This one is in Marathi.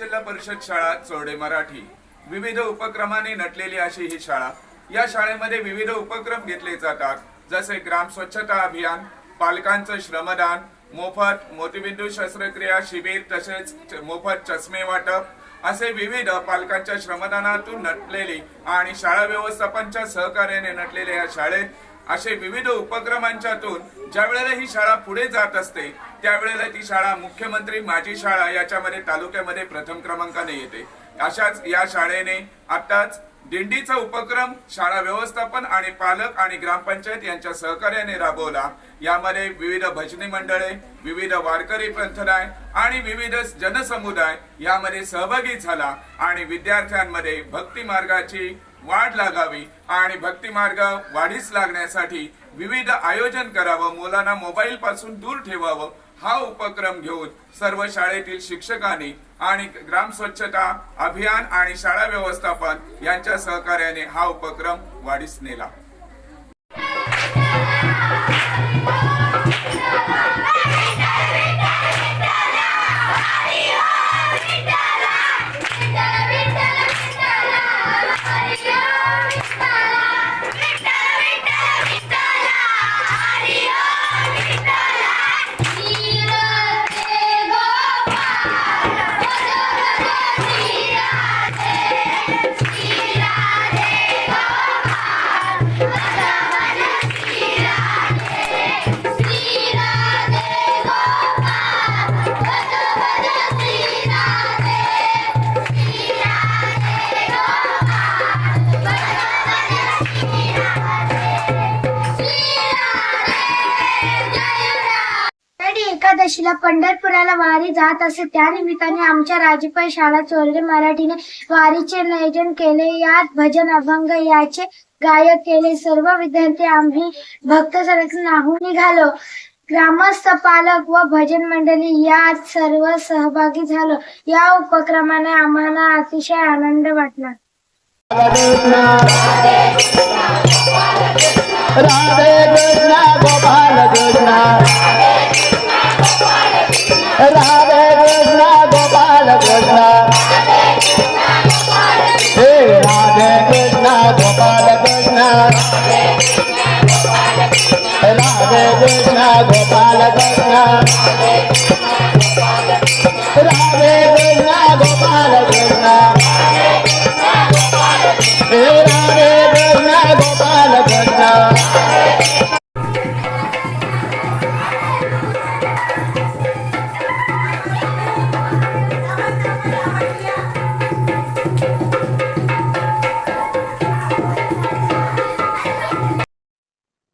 जिल्हा परिषद शाळा चोरडे मराठी. विविध उपक्रमाने नटलेली अशी ही शाळा. या शाळेमध्ये विविध उपक्रम घेतले जातात. जसे ग्राम स्वच्छता अभियान पालकांचं श्रमदान मोफत मोतीबिंदू शस्त्रक्रिया शिबिर तसेच मोफत चष्मे वाटप असे विविध पालकांच्या श्रमदानातून नटलेली आणि शाळा व्यवस्थापनच्या सहकार्याने नटलेल्या या शाळेत असे विविध उपक्रमांच्यातून ज्या वेळेला ही शाळा पुढे जात असते त्यावेळेला ती शाळा मुख्यमंत्री माझी शाळा याच्यामध्ये तालुक्यामध्ये प्रथम क्रमांकाने येते. अशाच या शाळेने आताच दिंडीचा उपक्रम शाळा व्यवस्थापन आणि पालक आणि ग्रामपंचायत यांच्या सहकार्याने राबवला. यामध्ये विविध भजनी मंडळे विविध वारकरी पंथराय आणि विविध जनसमुदाय यामध्ये सहभागी झाला आणि विद्यार्थ्यांमध्ये भक्ती मार्गाची वाढ लागावी आणि भक्ती मार्ग वाढीस लागण्यासाठी विविध आयोजन करावं मुलांना मोबाईल पासून दूर ठेवावं हा उपक्रम घेऊन सर्व शाळेतील शिक्षकांनी आणि ग्राम स्वच्छता अभियान आणि शाळा व्यवस्थापन यांच्या सहकार्याने हा उपक्रम वाढीस नेला. एकादशीला पंढरपुराला वारी जात असे. त्यानिमित्ताने आमच्या राजीपाई शाळा चोरले मराठीने वारीचे नियोजन केले. यात भजन अभंग याचे गायक केले. सर्व विद्यार्थी आम्ही भक्त संरक्षण नाहून निघालो. ग्रामस्थ पालक व भजन मंडळी यात सर्व सहभागी झालो. या उपक्रमाने आम्हाला अतिशय आनंद वाटला. राधे कृष्ण गोपाल